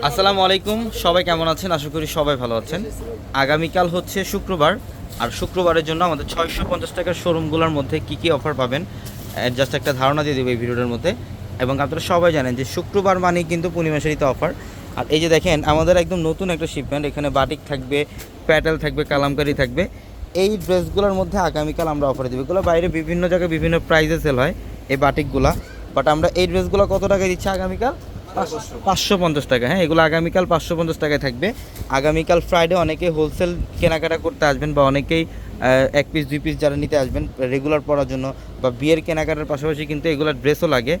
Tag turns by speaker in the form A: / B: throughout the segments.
A: আসসালামু আলাইকুম, সবাই কেমন আছেন? আশা করি সবাই ভালো আছেন। আগামীকাল হচ্ছে শুক্রবার, আর শুক্রবারের জন্য আমাদের ছয়শো পঞ্চাশ টাকার শোরুমগুলোর মধ্যে কি কি অফার পাবেন জাস্ট একটা ধারণা দিয়ে দেবো এই ভিডিওটার মধ্যে। এবং আপনারা সবাই জানেন যে শুক্রবার মানেই কিন্তু পূর্ণিমাশারিতে অফার। আর এই যে দেখেন, আমাদের একদম নতুন একটা শিপমেন্ট এখানে বাটিক থাকবে প্যাটেল থাকবে, কালামকারি থাকবে। এই ড্রেসগুলোর মধ্যে আগামীকাল আমরা অফার দেবো। এগুলো বাইরে বিভিন্ন জায়গায় বিভিন্ন প্রাইসে সেল হয়, এই বাটিকগুলা বাট আমরা এই ড্রেসগুলো কত টাকায় দিচ্ছি আগামীকাল? পাঁচশো পঞ্চাশ টাকা হ্যাঁ এগুলো আগামীকাল পাঁচশো পঞ্চাশ টাকায় থাকবে। আগামীকাল ফ্রাইডে অনেকে হোলসেল কেনাকাটা করতে আসবেন বা অনেকেই এক পিস দুই পিস যারা নিতে আসবেন রেগুলার পরার জন্য বা বিয়ের কেনাকাটার পাশাপাশি কিন্তু এগুলোর ড্রেসও লাগে।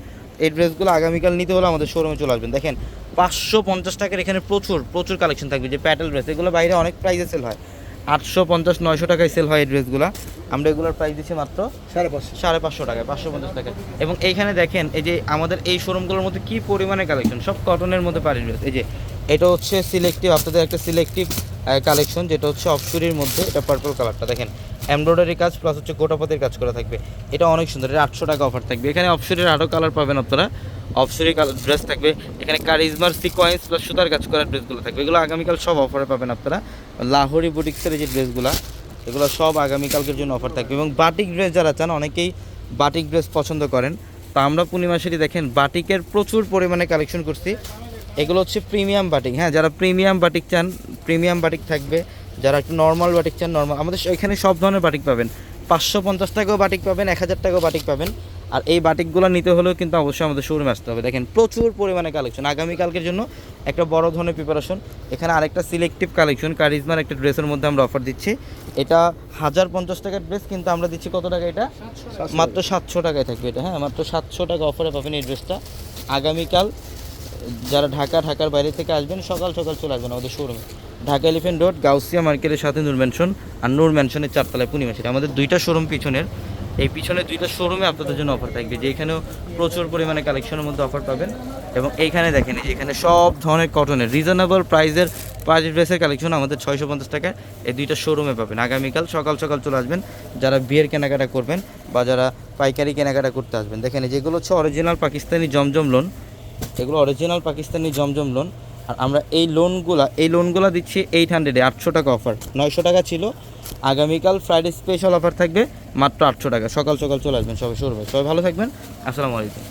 A: এই ড্রেসগুলো আগামীকাল নিতে হলে আমাদের শোরুমে চলে আসবেন। দেখেন, পাঁচশো পঞ্চাশ টাকার এখানে প্রচুর প্রচুর কালেকশন থাকবে, যে প্যাটেল ড্রেস এগুলো বাইরে অনেক প্রাইসে সেল হয়। আটশো পঞ্চাশ নয়শো টাকায় সেল হয় এই ড্রেসগুলো আমরা এগুলোর প্রাইস দিচ্ছি মাত্র
B: সাড়ে পাঁচশো।
A: সাড়ে পাঁচশো টাকায় পাঁচশো পঞ্চাশ টাকায়। এবং এইখানে দেখেন এই যে আমাদের এই শোরুমগুলোর মধ্যে কি পরিমাণে কালেকশন সব কটনের মধ্যে পারি ড্রেস এই যে এটা হচ্ছে সিলেক্টিভ আপনাদের একটা সিলেক্টিভ কালেকশন যেটা হচ্ছে অফশুরির মধ্যে এটা পার্পল কালারটা দেখেন এমব্রয়ডারি কাজ প্লাস হচ্ছে গোটাপাতের কাজ করা থাকবে। এটা অনেক সুন্দর এটা আটশো টাকা অফার থাকবে। এখানে অফশুরির আরও কালার পাবেন আপনারা। অফশুরি কালার ড্রেস থাকবে। এখানে কারিজমার সিকোয়েন্স প্লাস সুতার কাজ করা ড্রেসগুলো থাকবে। এগুলো আগামীকাল সব অফারে পাবেন আপনারা। লাহোরি বুটিক্সের যে ড্রেসগুলো এগুলো সব আগামীকালকের জন্য অফার থাকবে। এবং বাটিক ড্রেস যারা চান, অনেকেই বাটিক ড্রেস পছন্দ করেন। তো আমরা পূর্ণিমাসেরই দেখেন বাটিকের প্রচুর পরিমাণে কালেকশন করছি। এগুলো হচ্ছে প্রিমিয়াম বাটিক হ্যাঁ যারা প্রিমিয়াম বাটিক চান প্রিমিয়াম বাটিক থাকবে। যারা একটু নর্মাল বাটিক চান নর্মাল আমাদের এখানে সব ধরনের বাটিক পাবেন। পাঁচশো পঞ্চাশ টাকাও বাটিক পাবেন, এক হাজার টাকাও বাটিক পাবেন। আর এই বাটিকগুলো নিতে হলেও কিন্তু অবশ্যই আমাদের শোরুমে আসতে হবে। দেখেন প্রচুর পরিমাণে কালেকশন আগামীকালকের জন্য একটা বড় ধরনের প্রিপারেশন এখানে আরেকটা সিলেক্টিভ কালেকশন কারিজমার একটা ড্রেসের মধ্যে আমরা অফার দিচ্ছি। এটা হাজার পঞ্চাশ টাকার ড্রেস কিন্তু আমরা দিচ্ছি কত টাকা এটা? মাত্র সাতশো টাকায় থাকবে এটা হ্যাঁ? মাত্র সাতশো টাকা অফারে পাবেন এই ড্রেসটা আগামীকাল যারা ঢাকা ঢাকার বাইরে থেকে আসবেন সকাল সকাল চলে আসবেন আমাদের শোরুমে ঢাকা এলিফেন্ট রোড গাউসিয়া মার্কেটের সাথে নূর ম্যানশন আর নূর ম্যানশনের চারতলায় পূর্ণিমাশির আমাদের দুইটা শোরুম পিছনের। এই পিছনে দুইটা শোরুমে আপনাদের জন্য অফার থাকবে, যে এখানেও প্রচুর পরিমাণে কালেকশনের মধ্যে অফার পাবেন এবং এইখানে দেখেন এখানে সব ধরনের কটনের রিজনেবল প্রাইসের পাঁচ ড্রেসের কালেকশন আমাদের ছয়শো পঞ্চাশ টাকায় এই দুইটা শোরুমে পাবেন। আগামীকাল সকাল সকাল চলে আসবেন, যারা বিয়ের কেনাকাটা করবেন বা যারা পাইকারি কেনাকাটা করতে আসবেন। দেখেন যেগুলো হচ্ছে অরিজিনাল পাকিস্তানি জমজম লোন এগুলো অরিজিনাল পাকিস্তানি জমজম লোন আর আমরা এই লোনগুলা এই লোনগুলো দিচ্ছি এইট হান্ড্রেডে আটশো টাকা অফার নয়শো টাকা ছিল। আগামীকাল ফ্রাইডে স্পেশাল অফার থাকবে মাত্র আটশো টাকা। সকাল সকাল চলে আসবেন সবাই শুরু সবাই ভালো থাকবেন। আসসালামু আলাইকুম।